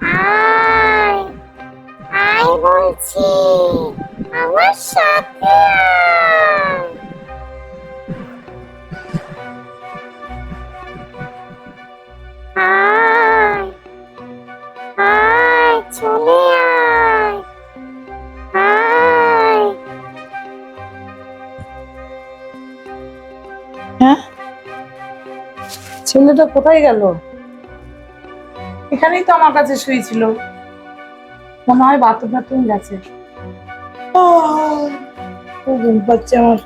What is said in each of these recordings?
আয় আয় বলছি আমার সাথে আয়। আয় আয় আয়। হ্যাঁ? ছেলেটা কোথায় গেল? এখানেই তো আমার কাছে শুয়েছিল। মনে হয় বাথরুম বাথরুম গেছে। আহ, ঘুম পাচ্ছে আমার।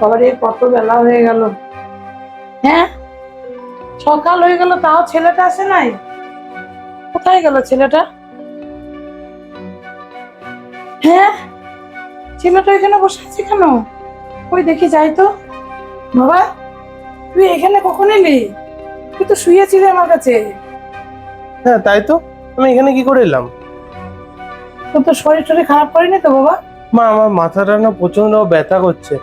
বাবারে কত বেলা হয়ে গেল। হ্যাঁ? সকাল হয়ে গেল তাও ছেলেটা আসে নাই? কোথায় গেল ছেলেটা? হ্যাঁ? ছেলেটা এখানে বসে আছে কেন? ওই দেখি যাই তো। বাবা তুই এখানে কখন এলি? তুই তো শুয়েছিলি আমার কাছে। হ্যাঁ তাই তো। আমি এখানে কি করে এলাম? তোর তো শরীর টরীর খারাপ করেনি তো বাবা? মা আমার মাথাটা না প্রচণ্ড ব্যথা করছে।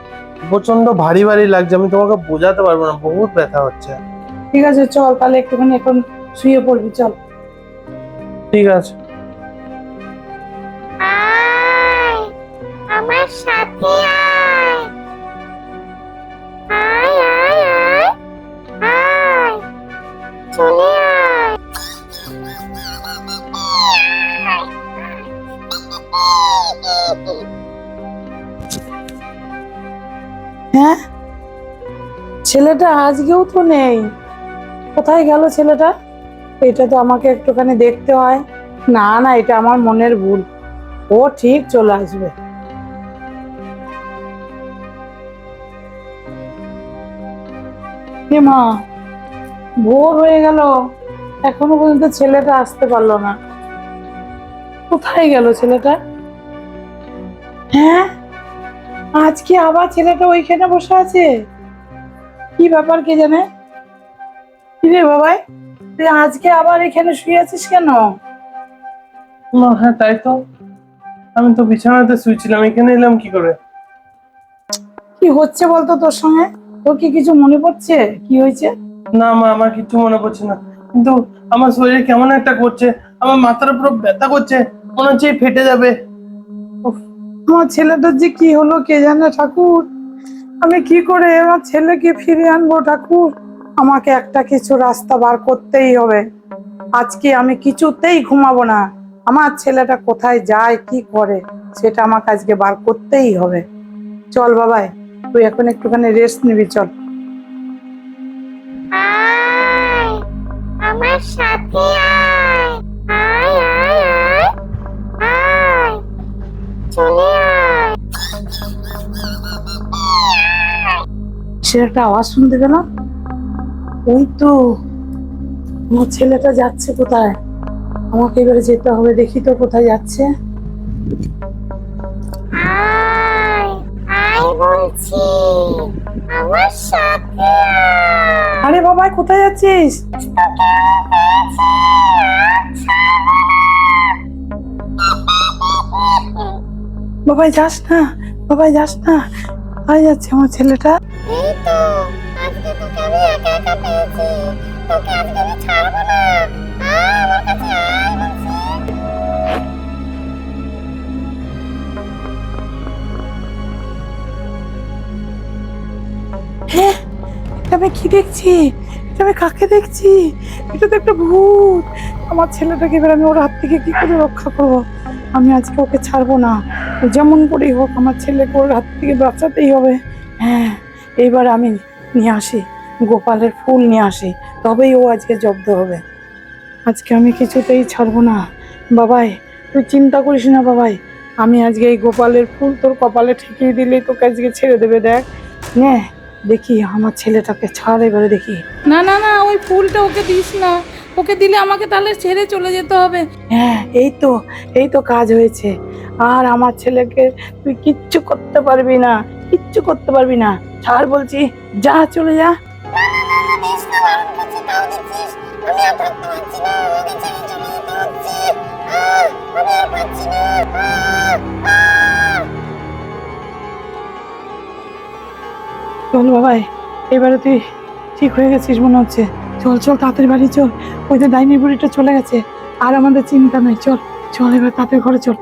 প্রচণ্ড ভারী ভারী লাগছে। আমি তোমাকে বোঝাতে পারব না বহুত ব্যথা হচ্ছে। ঠিক আছে চল তাহলে একটুখানি এখন শুয়ে পড়বি চল। ঠিক আছে। হ্যাঁ? ছেলেটা আজকেও তো নেই। কোথায় গেল ছেলেটা? এটা তো আমাকে একটুখানি দেখতে হয়। না না, এটা আমার মনের ভুল। ও ঠিক চলে আসবে। মা, ভোর হয়ে গেল। এখনও পর্যন্ত ছেলেটা আসতে পারল না। কোথায় গেল ছেলেটা? হ্যাঁ? আজকে আবার ছেলেটা ওইখানে বসে আছে? কি ব্যাপার কে জানে? রে বাবাই? তুই আজকে আবার এখানে শুয়ে আছিস কেন? মা হ্যাঁ তাই তো। আমি তো বিছানাতে শুয়েছিলাম এখানে এলাম কি করে? কি হচ্ছে বলতো তোর সঙ্গে? তোর কি কিছু মনে পড়ছে? কি হয়েছে? না মা আমার কিছু মনে পড়ছে না। কিন্তু আমার শরীরে কেমন একটা করছে আমার মাথার পুরো ব্যথা করছে মনে হচ্ছে ফেটে যাবে। আমার ছেলেটার যে কি হলো কে জানে ঠাকুর? আমি কি করে আমার ছেলেকে ফিরে আনব ঠাকুর? আমাকে একটা কিছু রাস্তা বার করতেই হবে। আজকে আমি কিছুতেই ঘুমাবো না। আমার ছেলেটা কোথায় যায়, কি করে, সেটা আমাকে আজকে বার করতেই হবে। চল বাবাই, তুই এখন একটুখানি রেস্ট নিবি, চল। আমার সাথে আয় আয় আয়। আয়, চলে সে একটা আওয়াজ শুনতে পেলাম। ওই তো আমার ছেলেটা যাচ্ছে কোথায়? আমাকে এবারে যেতে হবে দেখি তো কোথায় যাচ্ছে। আরে বাবাই কোথায় যাচ্ছিস? বাবাই যাস না বাবাই যাস না। যাচ্ছে আমার ছেলেটা? তো, আজকে তোকে আমি একা একা পেয়েছি। তোকে আজকে আমি ছাড়বো না। আমার কাছে আয় বলছি। হ্যাঁ আমি কি দেখছি? আমি কাকে দেখছি? এটা তো একটা ভূত। আমার ছেলেটাকে এবার আমি ওর হাত থেকে কি করে রক্ষা করব? আমি আজকে ওকে ছাড়বো না। যেমন করেই হোক, আমার ছেলেকে ওর হাত থেকে বাঁচাতেই হবে। হ্যাঁ। এইবার আমি নিয়ে আসি গোপালের ফুল নিয়ে আসি তবেই ও আজকে জব্দ হবে। আজকে আমি কিছুতেই ছাড়বো না। বাবাই তুই চিন্তা করিস না বাবাই আমি আজকে এই গোপালের ফুল তোর কপালে ঠেকিয়ে দিলেই তোকে আজকে ছেড়ে দেবে দেখ। নে দেখি আমার ছেলেটাকে ছাড় এবারে দেখি। না না না ওই ফুলটা ওকে দিস না। ওকে দিলে আমাকে তাহলে ছেড়ে চলে যেতে হবে। হ্যাঁ এই তো এই তো কাজ হয়েছে। আর আমার ছেলেকে তুই কিচ্ছু করতে পারবি না। কিচ্ছু করতে পারবি না। ছাড় বলছি, যা, চলে যা। চলে বাবাই এবারে তুই ঠিক হয়ে গেছিস মনে হচ্ছে। চল চল, তাড়াতাড়ি বাড়ি চল। ওই যে ডাইনি বুড়িটা চলে গেছে। আর আমাদের চিন্তা নেই, চল চল, এবার তাড়াতাড়ি ঘরে চল।